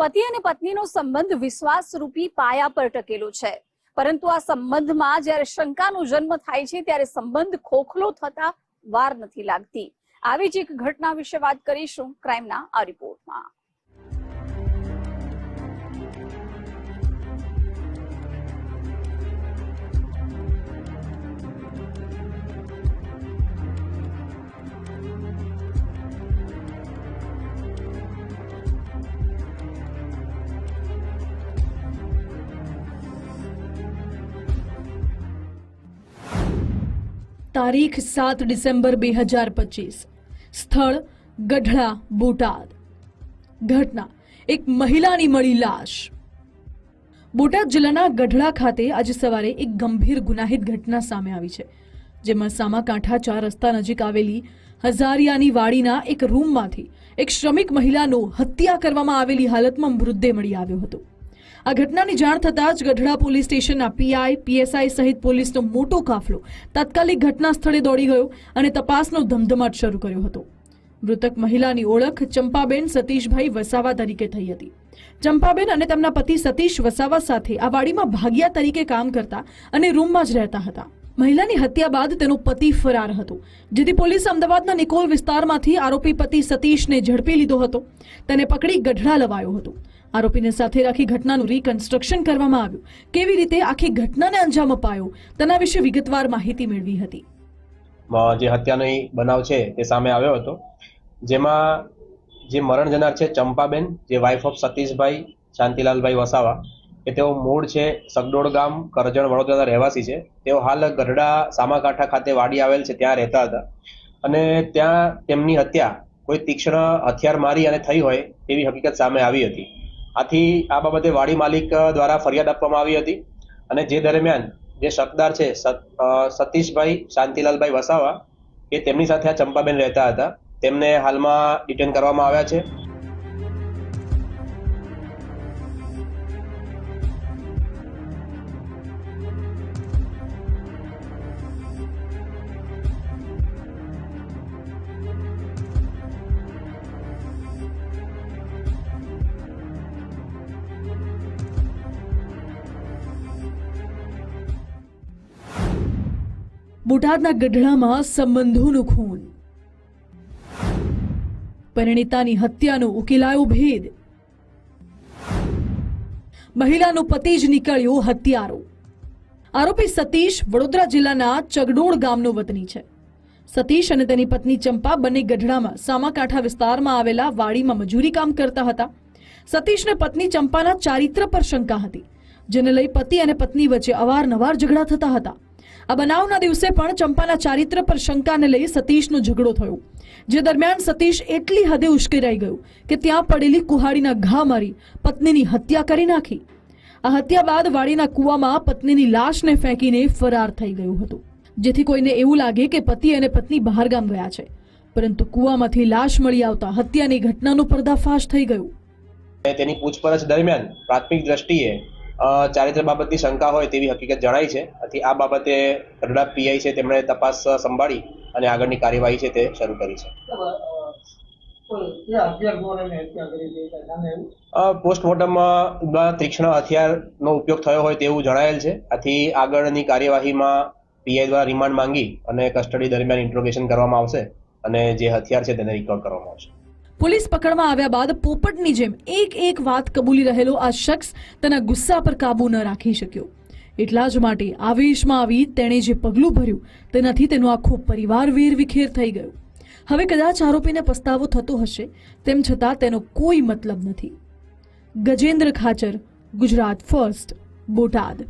પતિ અને પત્નીનો સંબંધ વિશ્વાસરૂપી પાયા પર ટકેલો છે. પરંતુ આ સંબંધમાં જ્યારે શંકાનો જન્મ થાય છે, ત્યારે સંબંધ ખોખલો થતા વાર નથી લાગતી. આવી જ એક ઘટના વિશે વાત કરીશું, ક્રાઇમના આ રિપોર્ટમાં. તારીખ સાત ડિસેમ્બર બે હજાર પચીસ. સ્થળ ગઢડા, બોટાદ. ઘટના. એક મહિલાની મળી લાશ. બોટાદ જિલ્લાના ગઢડા ખાતે આજે સવારે એક ગંભીર ગુનાહિત ઘટના સામે આવી છે, જેમાં સામાકાંઠા ચાર રસ્તા નજીક આવેલી હઝારિયાની વાડીના એક રૂમમાંથી એક શ્રમિક મહિલાનો હત્યા કરવામાં આવેલી હાલતમાં મૃતદેહ મળી આવ્યો હતો. આ ઘટનાની જાણ થતાં જ ગઢડા પોલીસ સ્ટેશનના પીઆઈ, પીએસઆઈ સહિત પોલીસનો મોટો કાફલો તાત્કાલિક ઘટના સ્થળે દોડી ગયો અને તપાસનો ધમધમાટ શરૂ કર્યો હતો. મૃતક મહિલાની ઓળખ ચંપાબેન સતીશભાઈ વસાવા તરીકે થઈ હતી. ચંપાબેન અને તેમના પતિ સતીશ વસાવા સાથે આ વાડીમાં ભાગિયા તરીકે કામ કરતા અને રૂમમાં જ રહેતા હતા. મહિલાની હત્યા બાદ તેનો પતિ ફરાર હતો, જેથી પોલીસ અમદાવાદના નિકોલ વિસ્તારમાંથી આરોપી પતિ સતીશને ઝડપી લીધો હતો. તેને પકડી ગઢડા લવાયો હતો. આરોપીને સાથે રાખી ઘટનાનું રીકન્સ્ટ્રક્શન કરવામાં આવ્યું. કેવી રીતે આખી ઘટનાને અંજામ અપાયો? તેના વિશે વિગતવાર માહિતી મેળવી હતી. જે હત્યાનો બનાવ છે તે સામે આવ્યો હતો. જેમાં જે મરણ જનાર છે ચંપાબેન, જે વાઇફ ઓફ સતીશભાઈ શાંતિલાલભાઈ વસાવા કે તેઓ મૂળ છે સગડોળ ગામ કરજણ વડોદરાના રહેવાસી છે. તેઓ હાલ ગઢડા સામાકાંઠા ખાતે વાડી આવેલ છે, ત્યાં રહેતા હતા. અને ત્યાં તેમની હત્યા કોઈ તીક્ષ્ણ હથિયાર મારી અને થઈ હોય તેવી હકીકત સામે આવી હતી. આથી આ બાબતે વાડી માલિક દ્વારા ફરિયાદ આપવામાં આવી હતી. અને જે દરમિયાન જે શકદાર છે સતીશભાઈ શાંતિલાલભાઈ વસાવા કે તેમની સાથે આ ચંપાબેન રહેતા હતા. તેમને હાલમાં ડિટેન કરવામાં આવ્યા છે. બોટાદના ગઢડામાં સંબંધોનું ખૂન. પરિણીતાની હત્યાનો ઉકેલાયો ભેદ. મહિલાનો પતિ જ નીકળ્યો હત્યારો. આરોપી સતીશ વડોદરા જિલ્લાના ચગડોળ ગામનો વતની છે. સતીશ અને તેની પત્ની ચંપા બંને ગઢડામાં સામાકાંઠા વિસ્તારમાં આવેલા વાડીમાં મજૂરી કામ કરતા હતા. સતીશને પત્ની ચંપાના ચારિત્ર પર શંકા હતી, જેને લઈ પતિ અને પત્ની વચ્ચે અવારનવાર ઝઘડા થતા હતા. આ બનાવના દિવસે પણ ચંપાના ચારિત્ર પર શંકાને લઈ સતીશનો ઝઘડો થયો. જે દરમિયાન સતીશ એટલી હદે ઉશ્કેરાઈ ગયો કે ત્યાં પડેલી કુહાડીના ઘા મારી પત્નીની હત્યા કરી નાખી. આ હત્યા બાદ વાડીના કૂવામાં પત્નીની લાશને ફેંકીને ફરાર થઈ ગયું હતું. જેથી કોઈને એવું લાગે કે પતિ અને પત્ની બહારગામ ગયા છે. પરંતુ કૂવામાંથી લાશ મળી આવતા હત્યાની ઘટનાનો પર્દાફાશ થઈ ગયો. તેની પૂછપરછ દરમિયાન પ્રાથમિક દ્રષ્ટિએ ચારિત્ર બાબતની શંકા હોય તેવી હકીકત જણાઈ છે. આથી આ બાબતે ગઢડા પીઆઈ છે તેમણે તપાસ સંભાળી અને આગળની કાર્યવાહી છે તે શરૂ કરી છે. પોસ્ટમોર્ટમમાં તીક્ષ્ણ હથિયારનો ઉપયોગ થયો હોય તેવું જણાયેલ છે. આથી આગળની કાર્યવાહીમાં પીઆઈ દ્વારા રિમાન્ડ માંગી અને કસ્ટડી દરમિયાન ઇન્ટ્રોગેશન કરવામાં આવશે અને જે હથિયાર છે તેને રિકવર કરવામાં આવશે. પોલીસ પકડમાં આવ્યા બાદ પોપટની જેમ એક એક વાત કબૂલી રહેલો આ શખ્સ તેના ગુસ્સા પર કાબુ ન રાખી શક્યો. એટલા જ માટે આવેશમાં આવી તેણે જે પગલું ભર્યું તેનાથી તેનો આખો પરિવાર વેરવિખેર થઈ ગયો. હવે કદાચ આરોપીને પસ્તાવો થતો હશે, તેમ છતાં તેનો કોઈ મતલબ નથી. ગજેન્દ્ર ખાચર, ગુજરાત ફર્સ્ટ, બોટાદ.